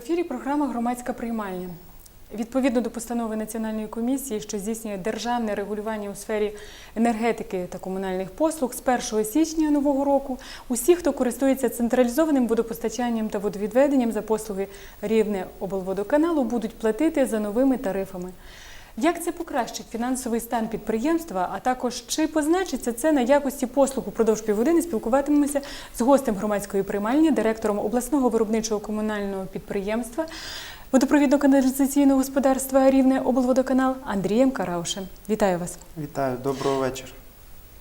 Ефірі. Програма Громадська приймальня. Відповідно до постанови Національної комісії, що здійснює державне регулювання у сфері енергетики та комунальних послуг, з 1 січня нового року усі, хто користується централізованим водопостачанням та водовідведенням за послуги рівне облводоканалу, будуть платити за новими тарифами. Як це покращить фінансовий стан підприємства, а також чи позначиться це на якості послуг упродовж півгодини, спілкуватимемося з гостем громадської приймальні, директором обласного виробничого комунального підприємства водопровідно-каналізаційного господарства Рівне облводоканал Андрієм Караушем. Вітаю вас! Вітаю, доброго вечора.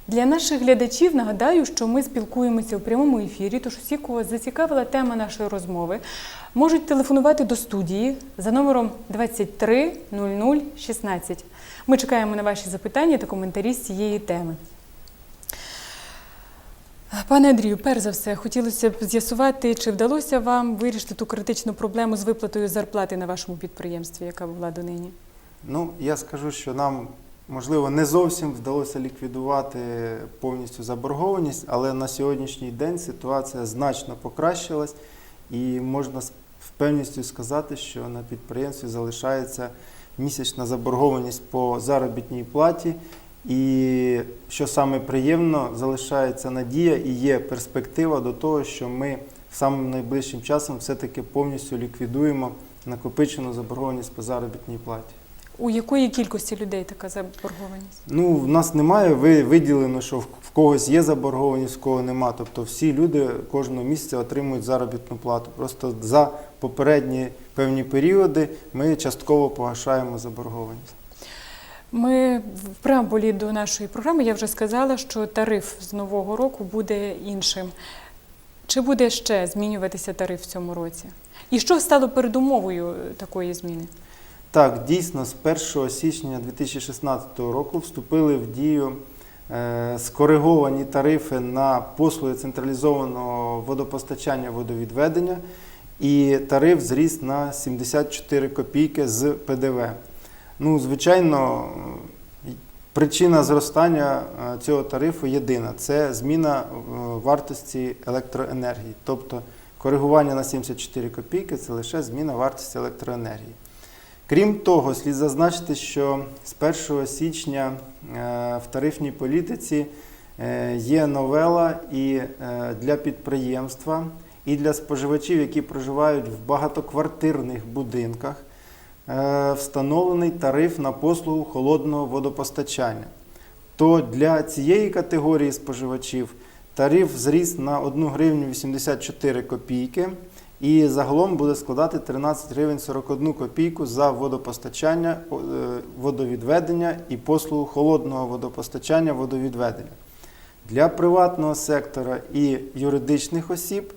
Для наших глядачів нагадаю, що ми спілкуємося у прямому ефірі, тож усі, кого зацікавила тема нашої розмови, можуть телефонувати до студії за номером 23 00 16. Ми чекаємо на ваші запитання та коментарі з цієї теми. Пане Андрію, перш за все, хотілося б з'ясувати, чи вдалося вам вирішити ту критичну проблему з виплатою зарплати на вашому підприємстві, яка була донині? Ну, я скажу, що нам, можливо, не зовсім вдалося ліквідувати повністю заборгованість, але на сьогоднішній день ситуація значно покращилась, і можна з впевненістю сказати, що на підприємстві залишається місячна заборгованість по заробітній платі. І що саме приємно, залишається надія і є перспектива до того, що ми самим найближчим часом все-таки повністю ліквідуємо накопичену заборгованість по заробітній платі. У якої кількості людей така заборгованість? Ну, в нас немає ви- виділено, що в когось є заборгованість, в кого нема. Тобто всі люди кожного місяця отримують заробітну плату. Просто за попередні певні періоди ми частково погашаємо заборгованість. Ми в преамбулі до нашої програми я вже сказала, що тариф з нового року буде іншим. Чи буде ще змінюватися тариф в цьому році? І що стало передумовою такої зміни? Так, дійсно, з 1 січня 2016 року вступили в дію е, скориговані тарифи на послуги централізованого водопостачання водовідведення, і тариф зріс на 74 копійки з ПДВ. Ну, звичайно, причина зростання е, цього тарифу єдина це зміна е, вартості електроенергії. Тобто коригування на 74 копійки це лише зміна вартості електроенергії. Крім того, слід зазначити, що з 1 січня е, в тарифній політиці е, є новела і е, для підприємства, і для споживачів, які проживають в багатоквартирних будинках, встановлений тариф на послугу холодного водопостачання. То для цієї категорії споживачів тариф зріс на 1 гривню 84 копійки і загалом буде складати 13 гривень 41 копійку за водопостачання, е, водовідведення і послугу холодного водопостачання, водовідведення. Для приватного сектора і юридичних осіб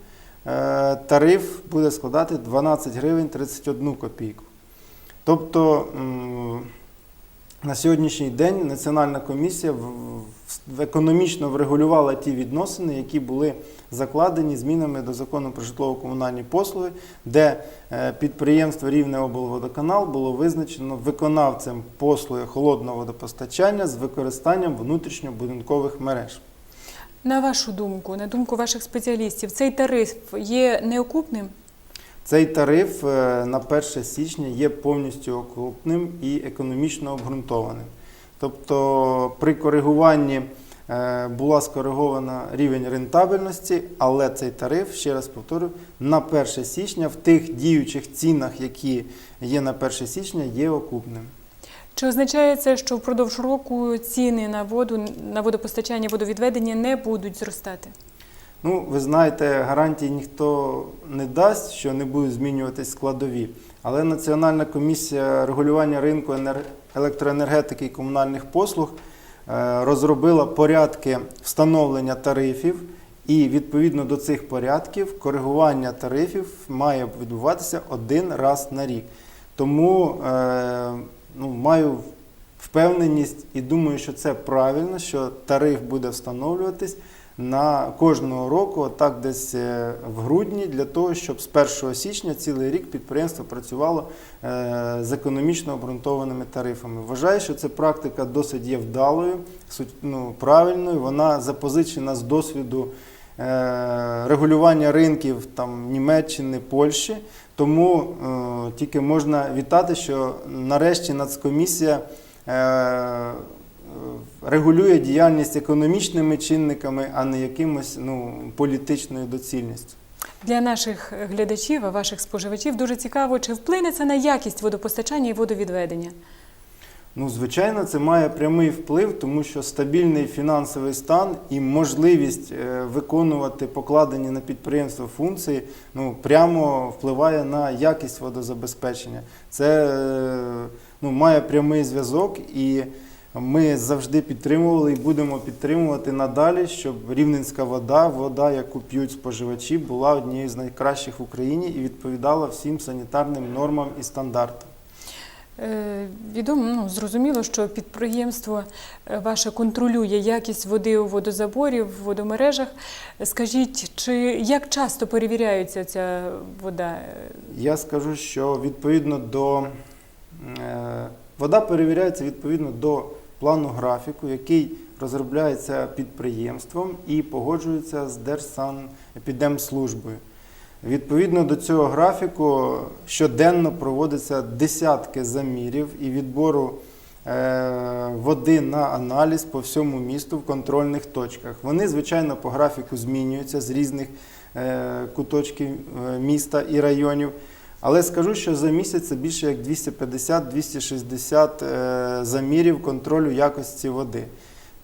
е, тариф буде складати 12 гривень 31 копійку. Тобто на сьогоднішній день Національна комісія економічно врегулювала ті відносини, які були закладені змінами до закону про житлово-комунальні послуги, де е, підприємство Рівне облводоканал було визначено виконавцем послуги холодного водопостачання з використанням внутрішньобудинкових мереж. На вашу думку, на думку ваших спеціалістів, цей тариф є неокупним? Цей тариф е, на 1 січня є повністю окупним і економічно обґрунтованим. Тобто при коригуванні е, була скоригована рівень рентабельності, але цей тариф, ще раз повторю, на 1 січня в тих діючих цінах, які є на 1 січня, є окупним. Чи означає це, що впродовж року ціни на воду, на водопостачання, водовідведення не будуть зростати? Ну, ви знаєте, гарантій ніхто не дасть, що не будуть змінюватись складові. Але Національна комісія регулювання ринку електроенергетики і комунальних послуг е, розробила порядки встановлення тарифів, і відповідно до цих порядків коригування тарифів має відбуватися один раз на рік. Тому е, ну, маю впевненість і думаю, що це правильно, що тариф буде встановлюватись на кожного року, так десь е, в грудні, для того, щоб з 1 січня цілий рік підприємство працювало е, з економічно обґрунтованими тарифами. Вважаю, що ця практика досить є вдалою, ну, правильною. Вона запозичена з досвіду е, регулювання ринків там, Німеччини, Польщі. Тому е, тільки можна вітати, що нарешті Нацкомісія е, регулює діяльність економічними чинниками, а не якимось ну, політичною доцільністю. Для наших глядачів, а ваших споживачів дуже цікаво, чи вплине це на якість водопостачання і водовідведення. Ну, звичайно, це має прямий вплив, тому що стабільний фінансовий стан і можливість е, виконувати покладені на підприємство функції ну, прямо впливає на якість водозабезпечення. Це е, ну, має прямий зв'язок, і ми завжди підтримували і будемо підтримувати надалі, щоб рівненська вода, вода, яку п'ють споживачі, була однією з найкращих в Україні і відповідала всім санітарним нормам і стандартам. Е, Відомо, ну, зрозуміло, що підприємство е, ваше контролює якість води у водозаборі, в водомережах. Скажіть, чи як часто перевіряється ця вода? Я скажу, що відповідно до е, вода перевіряється відповідно до плану графіку, який розробляється підприємством і погоджується з Держсанепідемслужбою. Відповідно до цього графіку щоденно проводиться десятки замірів і відбору е, води на аналіз по всьому місту в контрольних точках. Вони, звичайно, по графіку змінюються з різних е, куточків е, міста і районів. Але скажу, що за місяць це більше як 250-260 е, замірів контролю якості води.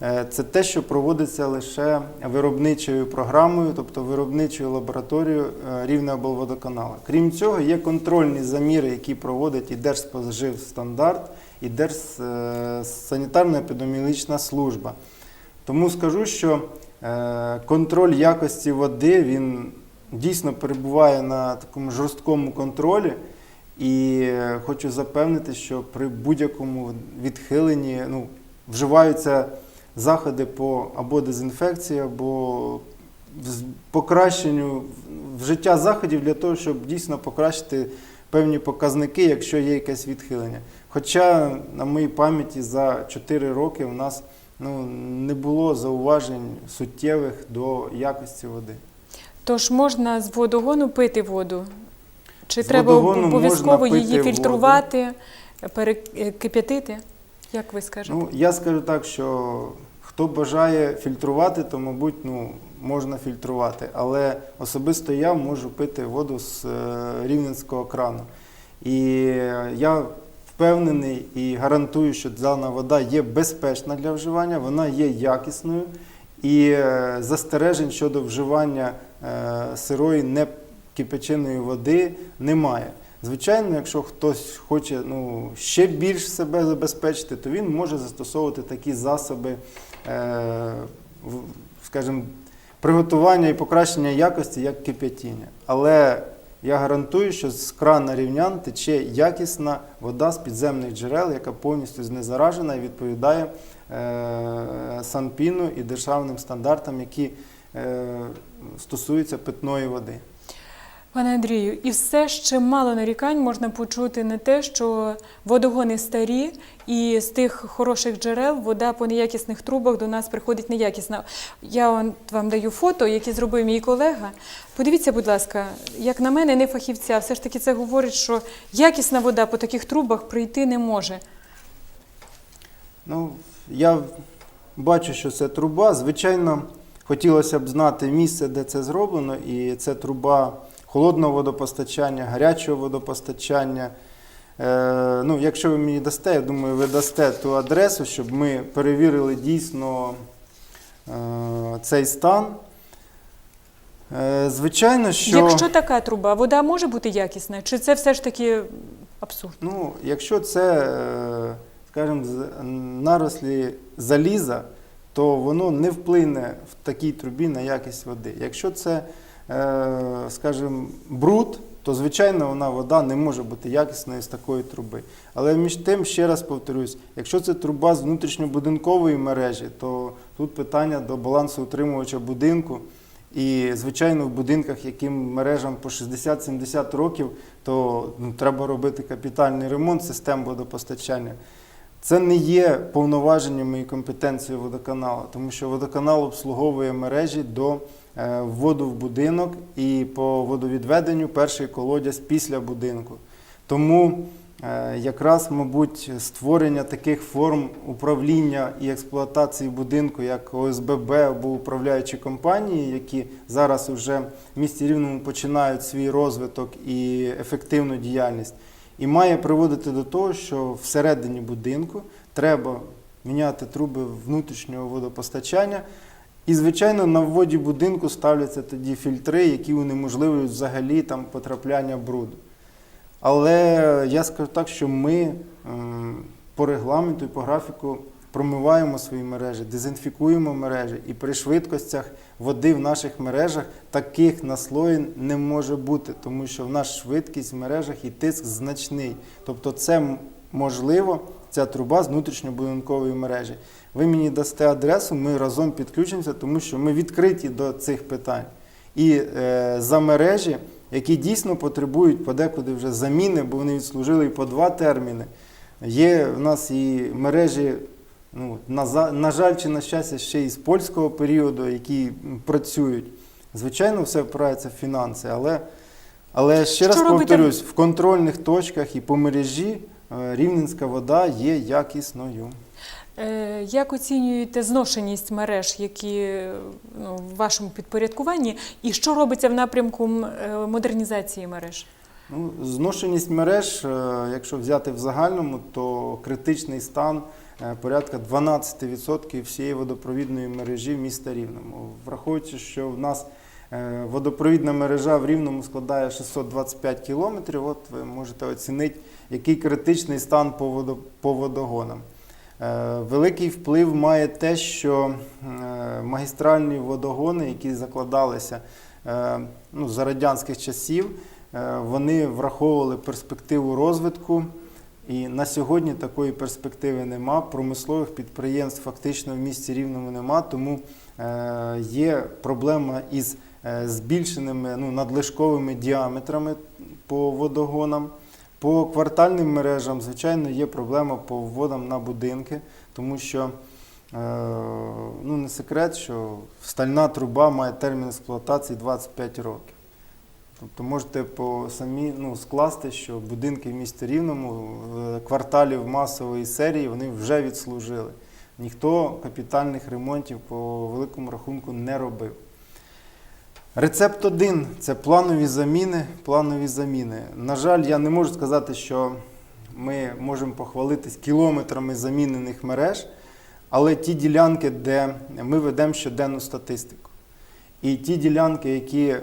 Е, Це те, що проводиться лише виробничою програмою, тобто виробничою лабораторією е, Рівнеоблводоканалу. Крім цього, є контрольні заміри, які проводить і Держспоживстандарт, і Держсанітарно-епідеміологічна служба. Тому скажу, що контроль якості води він дійсно перебуває на такому жорсткому контролі. І е, хочу запевнити, що при будь-якому відхиленні ну, вживаються заходи по або дезінфекції, або покращенню вжиття заходів для того, щоб дійсно покращити певні показники, якщо є якесь відхилення. Хоча на моїй пам'яті за 4 роки у нас ну, не було зауважень суттєвих до якості води. Тож можна з водогону пити воду? Чи З треба обов'язково її фільтрувати, перекип'ятити? Як ви скажете? Ну, я скажу так, що хто бажає фільтрувати, то, мабуть, ну, можна фільтрувати. Але особисто я можу пити воду з е, рівненського крану. І е, я впевнений і гарантую, що дана вода є безпечна для вживання, вона є якісною. І е, застережень щодо вживання е, сирої некипяченої води немає. Звичайно, якщо хтось хоче ну, ще більш себе забезпечити, то він може застосовувати такі засоби, е, скажімо, приготування і покращення якості, як кип'ятіння. Але я гарантую, що з крана рівнян тече якісна вода з підземних джерел, яка повністю знезаражена і відповідає е, санпіну і державним стандартам, які е, стосуються питної води. Пане Андрію, і все ще мало нарікань можна почути на те, що водогони старі, і з тих хороших джерел вода по неякісних трубах до нас приходить неякісна. Я вам, даю фото, які зробив мій колега. Подивіться, будь ласка, як на мене, не фахівця, все ж таки це говорить, що якісна вода по таких трубах прийти не може. Ну, я бачу, що це труба. Звичайно, хотілося б знати місце, де це зроблено, і це труба холодного водопостачання, гарячого водопостачання. Е, ну, якщо ви мені дасте, я думаю, ви дасте ту адресу, щоб ми перевірили дійсно е, цей стан. Е, звичайно, що. Якщо така труба, вода може бути якісна, чи це все ж таки абсурд? Ну, якщо це, скажімо, нарослі заліза, то воно не вплине в такій трубі на якість води. Якщо це, е, скажімо, бруд, то звичайно вона вода не може бути якісною з такої труби. Але між тим, ще раз повторюсь, якщо це труба з внутрішньобудинкової мережі, то тут питання до балансоутримувача будинку. І, звичайно, в будинках, яким мережам по 60-70 років, то ну, треба робити капітальний ремонт систем водопостачання. Це не є повноваженнями і компетенцією водоканалу, тому що водоканал обслуговує мережі до е, вводу в будинок і по водовідведенню перший колодязь після будинку. Тому е, якраз, мабуть, створення таких форм управління і експлуатації будинку, як ОСББ або управляючі компанії, які зараз вже в місті Рівному починають свій розвиток і ефективну діяльність, і має приводити до того, що всередині будинку треба міняти труби внутрішнього водопостачання. І, звичайно, на вводі будинку ставляться тоді фільтри, які унеможливлюють взагалі там потрапляння бруду. Але я скажу так, що ми ем, по регламенту і по графіку промиваємо свої мережі, дезінфікуємо мережі, і при швидкостях води в наших мережах таких наслоєн не може бути, тому що в нас швидкість в мережах і тиск значний. Тобто, це можливо, ця труба з внутрішньобудинкової мережі. Ви мені дасте адресу, ми разом підключимося, тому що ми відкриті до цих питань. І е, за мережі, які дійсно потребують подекуди вже заміни, бо вони відслужили і по два терміни. Є в нас і мережі, ну, на, на жаль чи на щастя, ще і з польського періоду, які працюють. Звичайно, все впирається в фінанси, але, але ще Що раз робите? повторюсь, в контрольних точках і по мережі е, рівненська вода є якісною. Е, Як оцінюєте зношеність мереж, які ну, в вашому підпорядкуванні, і що робиться в напрямку е, модернізації мереж? Ну, зношеність мереж, якщо взяти в загальному, то критичний стан порядка 12% всієї водопровідної мережі міста Рівному. Враховуючи, що в нас е, водопровідна мережа в Рівному складає 625 кілометрів, от ви можете оцінити, який критичний стан по, водо, по водогонам. Е, Великий вплив має те, що е, магістральні водогони, які закладалися е, ну, за радянських часів, Е, Вони враховували перспективу розвитку, і на сьогодні такої перспективи нема. Промислових підприємств фактично в місті Рівному нема, тому е, є проблема із е, збільшеними ну, надлишковими діаметрами по водогонам. По квартальним мережам, звичайно, є проблема по вводам на будинки, тому що е, ну, не секрет, що стальна труба має термін експлуатації 25 років. Тобто можете по самі ну, скласти, що будинки в місті Рівному е, кварталів масової серії вони вже відслужили. Ніхто капітальних ремонтів по великому рахунку не робив. Рецепт один це планові заміни. Планові заміни. На жаль, я не можу сказати, що ми можемо похвалитись кілометрами замінених мереж, але ті ділянки, де ми ведемо щоденну статистику. І ті ділянки, які е,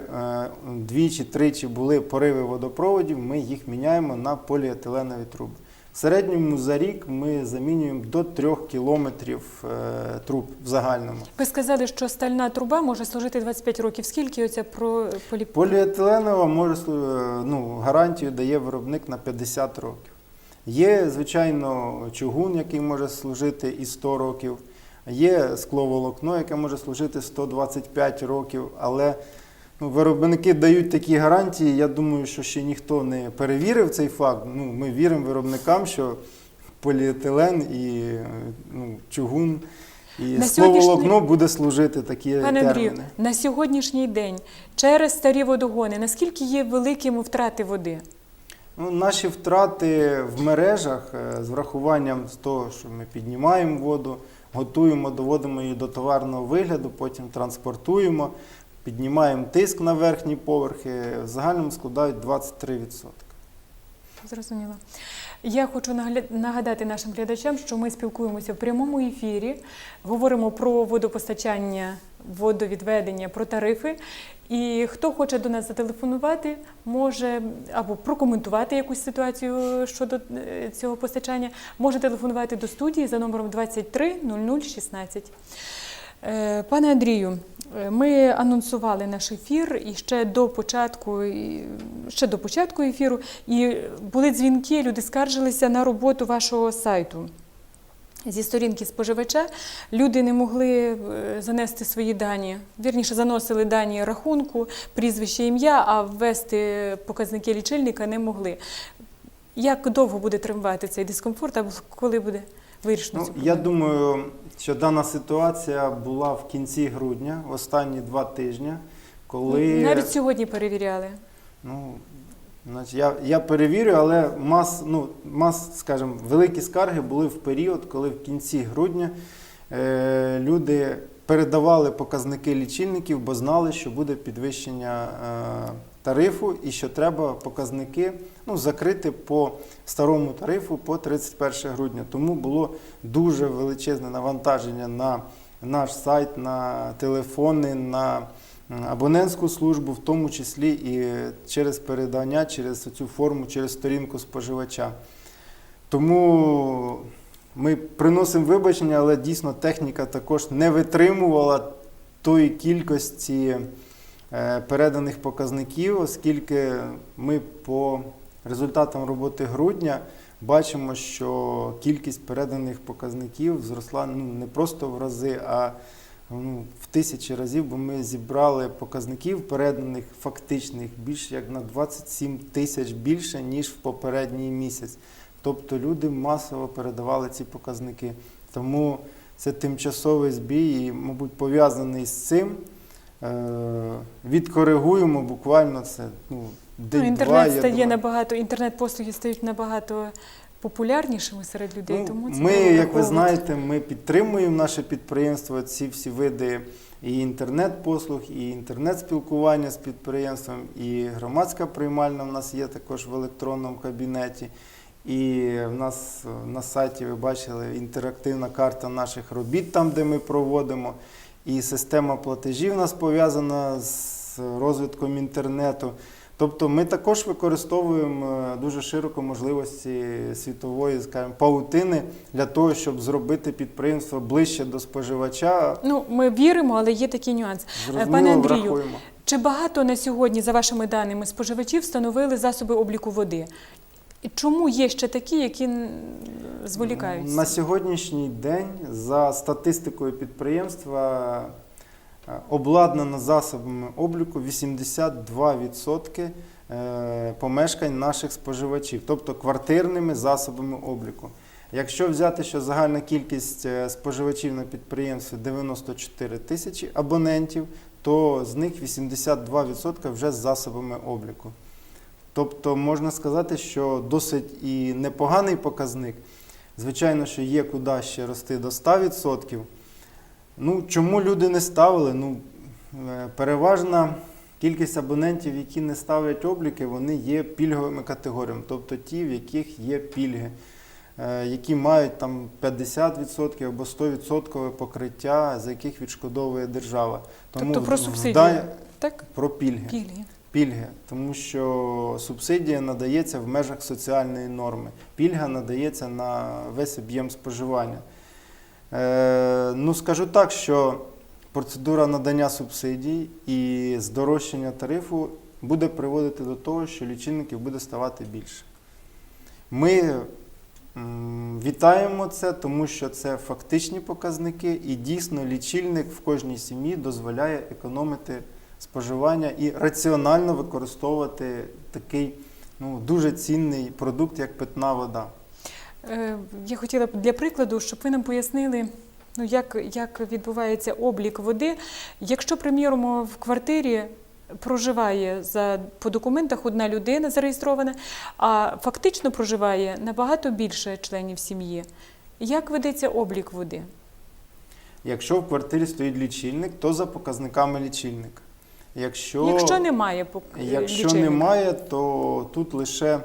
двічі-тричі були пориви водопроводів, ми їх міняємо на поліетиленові труби. В середньому за рік ми замінюємо до 3 кілометрів е, труб в загальному. Ви сказали, що стальна труба може служити 25 років. Скільки оця про полі... Поліетиленова може е, ну, гарантію дає виробник на 50 років. Є, звичайно, чугун, який може служити і 100 років. Є скловолокно, яке може служити 125 років, але ну, виробники дають такі гарантії. Я думаю, що ще ніхто не перевірив цей факт. Ну, ми віримо виробникам, що поліетилен і ну, чугун і На сьогоднішній- буде служити такі Пане Андрію, терміни. на сьогоднішній день через старі водогони, наскільки є великими втрати води? Ну, наші втрати в мережах е, з врахуванням з того, що ми піднімаємо воду, готуємо, доводимо її до товарного вигляду, потім транспортуємо, піднімаємо тиск на верхні поверхи, в загальному складають 23%. Зрозуміло. Я хочу нагадати нашим глядачам, що ми спілкуємося в прямому ефірі, говоримо про водопостачання, водовідведення, про тарифи. І хто хоче до нас зателефонувати, може або прокоментувати якусь ситуацію щодо е, цього постачання, може телефонувати до студії за номером 23 0016. Е, Пане Андрію, е, ми анонсували наш ефір і ще до початку, ще до початку ефіру, і були дзвінки, люди скаржилися на роботу вашого сайту. Зі сторінки споживача люди не могли е, занести свої дані, вірніше заносили дані рахунку, прізвище, ім'я, а ввести показники лічильника не могли. Як довго буде тривати цей дискомфорт, або коли буде вирішено Ну, цю я думаю, що дана ситуація була в кінці грудня, останні два тижні, коли Навіть сьогодні перевіряли. ну, значить, я, я перевірю, але мас, ну, мас, скажімо, великі скарги були в період, коли в кінці грудня е, люди передавали показники лічильників, бо знали, що буде підвищення е, тарифу і що треба показники ну, закрити по старому тарифу по 31 грудня. Тому було дуже величезне навантаження на наш сайт, на телефони, на абонентську службу, в тому числі і через передання, через цю форму, через сторінку споживача. Тому ми приносимо вибачення, але дійсно техніка також не витримувала тої кількості переданих показників, оскільки ми по результатам роботи грудня бачимо, що кількість переданих показників зросла ну, не просто в рази, а ну, в тисячі разів, бо ми зібрали показників переданих фактичних більше як на 27 тисяч більше, ніж в попередній місяць. Тобто люди масово передавали ці показники. Тому це тимчасовий збій і, мабуть, пов'язаний з цим. Е, Відкоригуємо буквально це ну, Ну, день-два. інтернет я стає набагато, інтернет-послуги стають набагато популярнішими серед людей. Ну, тому це ми, як ви знаєте, ми підтримуємо наше підприємство, ці всі види і інтернет-послуг, і інтернет-спілкування з підприємством, і громадська приймальна в нас є також в електронному кабінеті. І в нас на сайті ви бачили інтерактивна карта наших робіт, там, де ми проводимо. І система платежів у нас пов'язана з розвитком інтернету. Тобто ми також використовуємо е, дуже широко можливості світової скажімо, паутини для того, щоб зробити підприємство ближче до споживача. Ну, ми віримо, але є такий нюанс. Зрозуміло, Пане Андрію, врахуємо. Чи багато на сьогодні, за вашими даними, споживачів встановили засоби обліку води? І чому є ще такі, які м, зволікають? На сьогоднішній день, за статистикою підприємства, е, обладнано засобами обліку 82% е, помешкань наших споживачів, тобто квартирними засобами обліку. Якщо взяти, що загальна кількість е, споживачів на підприємстві 94 тисячі абонентів, то з них 82% вже з засобами обліку. Тобто можна сказати, що досить і непоганий показник. Звичайно, що є куди ще рости до 100%. Ну, чому люди не ставили? Ну, е, переважна кількість абонентів, які не ставлять обліки, вони є пільговими категоріями, тобто ті, в яких є пільги, е, які мають там 50% або 100% покриття, за яких відшкодовує держава. Тобто про субсидії. вдай- Так, Про пільги пільги. Пільги, тому що субсидія надається в межах соціальної норми. Пільга надається на весь об'єм споживання. Е, ну, скажу так, що процедура надання субсидій і здорожчання тарифу буде приводити до того, що лічильників буде ставати більше. Ми вітаємо це, тому що це фактичні показники, і дійсно лічильник в кожній сім'ї дозволяє економити споживання і раціонально використовувати такий ну, дуже цінний продукт, як питна вода. Е, Я хотіла б для прикладу, щоб ви нам пояснили, ну, як, як відбувається облік води. Якщо, приміром, в квартирі проживає за, по документах одна людина зареєстрована, а фактично проживає набагато більше членів сім'ї. Як ведеться облік води? Якщо в квартирі стоїть лічильник, то за показниками лічильника. Якщо, Якщо немає якщо лічильника? немає, то тут лише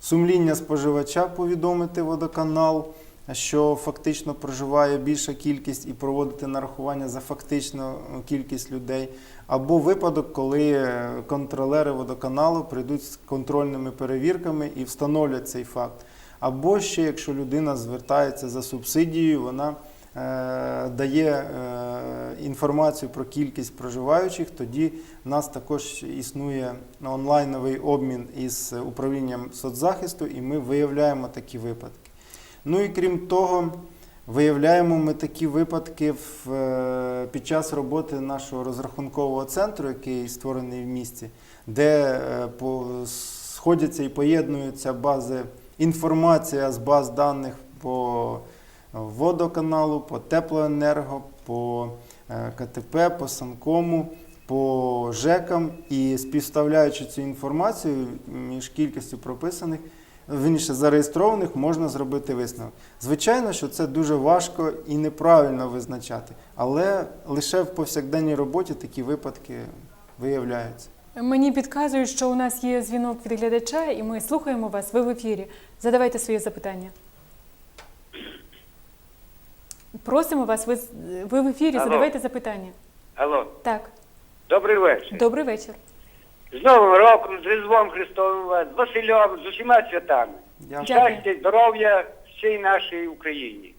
сумління споживача повідомити водоканал, що фактично проживає більша кількість і проводити нарахування за фактичну кількість людей. Або випадок, коли е, контролери водоканалу прийдуть з контрольними перевірками і встановлять цей факт. Або ще, якщо людина звертається за субсидією, вона е, дає е, інформацію про кількість проживаючих, тоді в нас також існує онлайновий обмін із управлінням соцзахисту, і ми виявляємо такі випадки. Ну і крім того, виявляємо ми такі випадки в, е, під час роботи нашого розрахункового центру, який створений в місті, де е, по, сходяться і поєднуються бази інформація з баз даних по водоканалу, по теплоенерго, по КТП, по Санкому, по ЖЕКам і співставляючи цю інформацію між кількістю прописаних, вірніше зареєстрованих, можна зробити висновок. Звичайно, що це дуже важко і неправильно визначати, але лише в повсякденній роботі такі випадки виявляються. Мені підказують, що у нас є дзвінок від глядача, і ми слухаємо вас. Ви в ефірі. Задавайте своє запитання. Просимо вас, ви, з- ви в ефірі, Алло. задавайте запитання. Алло, Так, добрий вечір. добрий вечір. З Новим роком, з Різдвом Христовим вас, з Василем, з усіма святами. Дякую. Дякую. Щастя, здоров'я всій нашій Україні.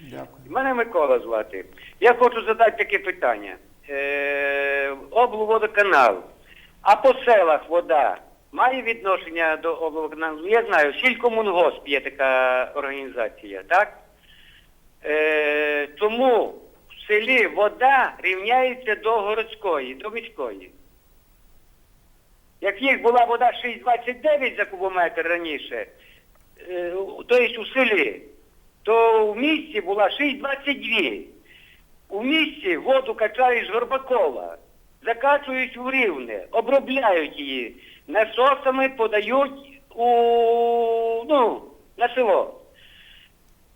Дякую. Мене Микола звати. Я хочу задати таке питання. Е, облводоканал. А по селах вода має відношення до облводоканалу? Я знаю, Сількомунгосп є така організація, так? Е, тому в селі вода рівняється до городської, до міської. Як їх була вода 6,29 за кубометр раніше, е, тобто у селі, то в місті була 6,22. У місті воду качають з Горбакова, закачують у рівне, обробляють її, насосами подають у, ну, на село.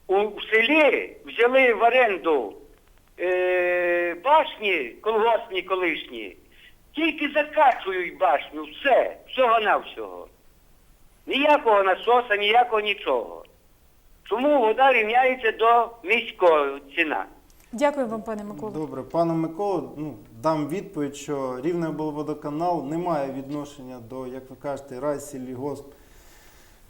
У, селі взяли в оренду е, башні колгоспні колишні, тільки закачують башню, все, всього-навсього. Ніякого насоса, ніякого нічого. Тому вода рівняється до міської ціна. Дякую вам, пане Миколо. Добре, пану Миколу, ну, дам відповідь, що Рівний облводоканал не має відношення до, як ви кажете, райсіллігосп,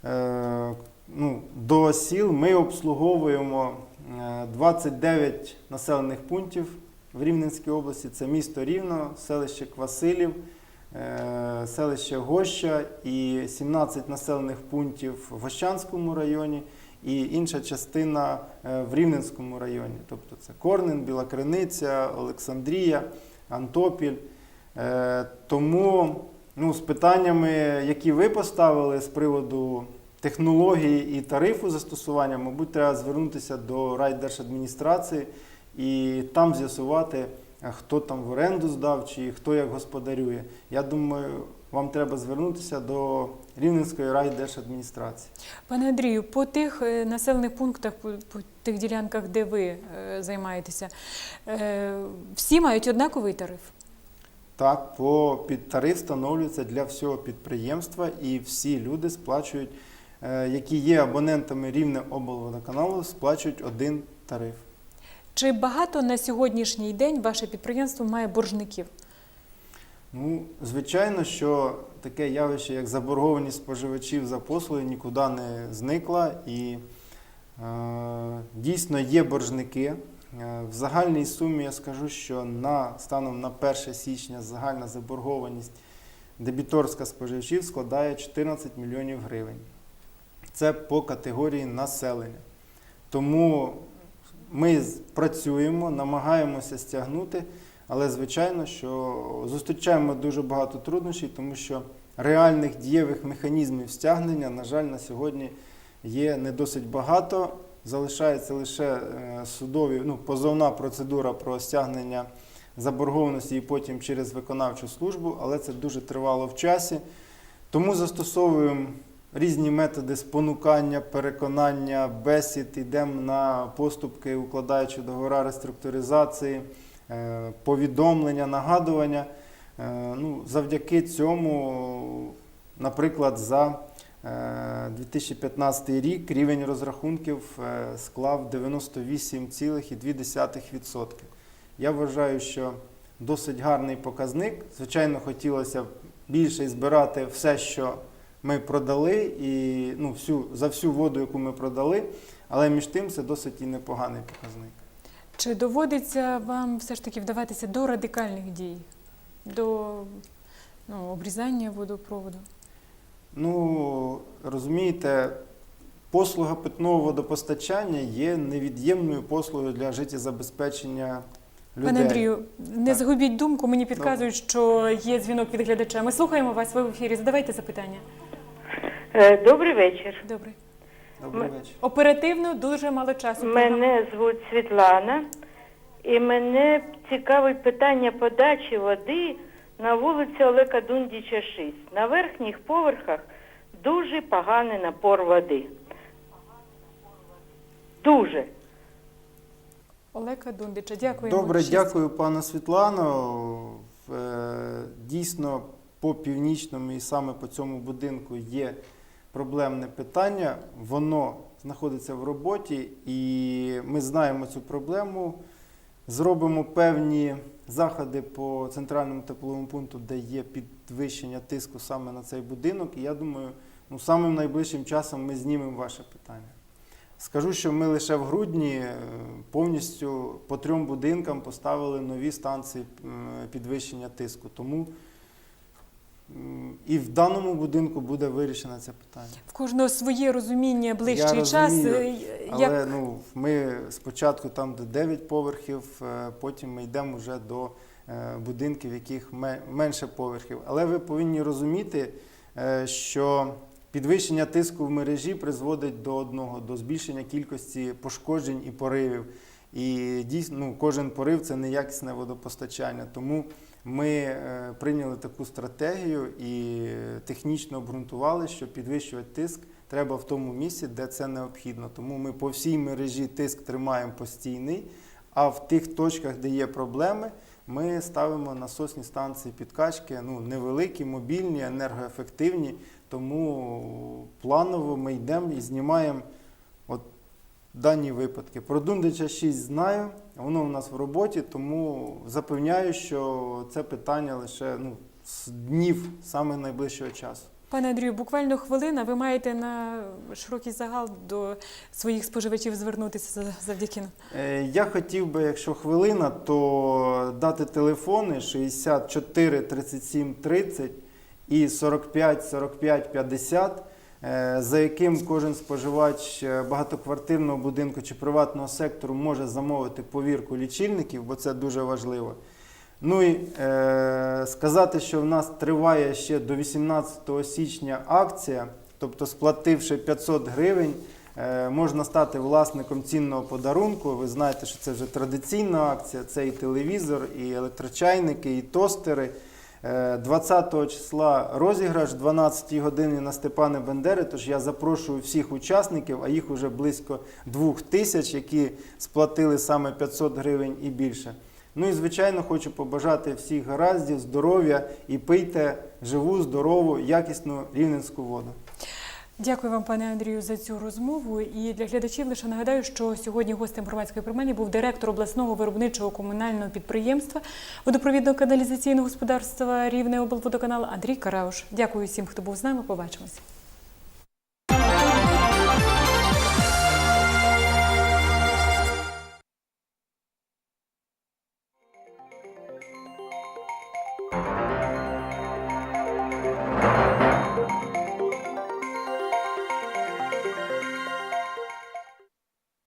е, ну, до сіл. Ми обслуговуємо е, 29 населених пунктів в Рівненській області. Це місто Рівно, селище Квасилів, е, селище Гоща і 17 населених пунктів в Гощанському районі і інша частина е, в Рівненському районі. Тобто це Корнен, Біла Криниця, Олександрія, Антопіль. Е, Тому ну, з питаннями, які ви поставили з приводу технології і тарифу застосування, мабуть, треба звернутися до райдержадміністрації і там з'ясувати, хто там в оренду здав чи хто як господарює. Я думаю, вам треба звернутися до Рівненської райдержадміністрації. Пане Андрію, по тих е, населених пунктах, по, тих ділянках, де ви е, займаєтеся, е, всі мають однаковий тариф? Так, по тариф встановлюється для всього підприємства, і всі люди сплачують, які є абонентами рівне облводоканалу, сплачують один тариф. Чи багато на сьогоднішній день ваше підприємство має боржників? Ну, звичайно, що таке явище, як заборгованість споживачів за послуги, нікуди не зникла. І е, дійсно є боржники. Е, В загальній сумі я скажу, що на станом на 1 січня загальна заборгованість дебіторська споживачів складає 14 мільйонів гривень. Це по категорії населення. Тому ми працюємо, намагаємося стягнути, але звичайно, що зустрічаємо дуже багато труднощів, тому що реальних дієвих механізмів стягнення, на жаль, на сьогодні є не досить багато. Залишається лише е, судові, ну, позовна процедура про стягнення заборгованості і потім через виконавчу службу, але це дуже тривало в часі. Тому застосовуємо різні методи спонукання, переконання, бесід, йдемо на поступки, укладаючи договори реструктуризації, е, повідомлення, нагадування. Е, Ну, завдяки цьому, наприклад, за е, 2015 рік рівень розрахунків е, склав 98,2%. Я вважаю, що досить гарний показник. Звичайно, хотілося б більше збирати все, що ми продали, і ну, всю, за всю воду, яку ми продали, але між тим це досить і непоганий показник. Чи доводиться вам все ж таки вдаватися до радикальних дій, до ну, обрізання водопроводу? Ну, розумієте, послуга питного водопостачання є невід'ємною послугою для життєзабезпечення людей. Пане Андрію, не Так. загубіть думку, мені підказують, що є дзвінок від глядача. Ми слухаємо вас, ви в ефірі. Задавайте запитання. Е, Добрий вечір. Добре. Добрий вечір. Оперативно дуже мало часу. Мене звуть Світлана, і мене цікавить питання подачі води на вулиці Олега Дундіча 6. На верхніх поверхах дуже поганий напор води. Дуже. Олега Дундича, дякуємо. Добре, дякую, пане Світлано. Е, Дійсно, по північному і саме по цьому будинку є проблемне питання. Воно знаходиться в роботі, і ми знаємо цю проблему. Зробимо певні заходи по центральному тепловому пункту, де є підвищення тиску саме на цей будинок. І я думаю, ну самим найближчим часом ми знімемо ваше питання. Скажу, що ми лише в грудні е, повністю по трьом будинкам поставили нові станції підвищення тиску. Тому і в даному будинку буде вирішено це питання. В кожного своє розуміння, ближчий Я час. розумію, е, Але Як ну, ми спочатку там, де 9 поверхів, е, потім ми йдемо вже до е, будинків, в яких менше поверхів. Але ви повинні розуміти, що підвищення тиску в мережі призводить до одного до збільшення кількості пошкоджень і поривів. І дійсно ну, кожен порив це неякісне водопостачання. Тому ми е, прийняли таку стратегію і технічно обґрунтували, що підвищувати тиск треба в тому місці, де це необхідно. Тому ми по всій мережі тиск тримаємо постійний, а в тих точках, де є проблеми, ми ставимо насосні станції підкачки, ну, невеликі, мобільні, енергоефективні. Тому планово ми йдемо і знімаємо от дані випадки. Про Дундича 6 знаю, воно у нас в роботі, тому запевняю, що це питання лише ну, з днів саме найближчого часу. Пане Андрію, буквально хвилина. Ви маєте на широкий загал до своїх споживачів звернутися за- завдяки нам. Е, Я хотів би, якщо хвилина, то дати телефони 64 37 30 і 45 45 50, е, за яким кожен споживач е, багатоквартирного будинку чи приватного сектору може замовити повірку лічильників, бо це дуже важливо. Ну і е, сказати, що в нас триває ще до 18 січня акція, тобто сплативши 500 гривень, е, можна стати власником цінного подарунку. Ви знаєте, що це вже традиційна акція, це і телевізор, і електрочайники, і тостери. Е, 20 числа розіграш 12 годині на Степана Бендери. Тож я запрошую всіх учасників, а їх вже близько двох тисяч, які сплатили саме 500 гривень і більше. Ну і звичайно хочу побажати всіх гараздів, здоров'я і пийте живу, здорову, якісну рівненську воду. Дякую вам, пане Андрію, за цю розмову. І для глядачів лише нагадаю, що сьогодні гостем громадської приймальні був директор обласного виробничого комунального підприємства водопровідно-каналізаційного господарства Рівне облводоканал Андрій Карауш. Дякую всім, хто був з нами. Побачимось.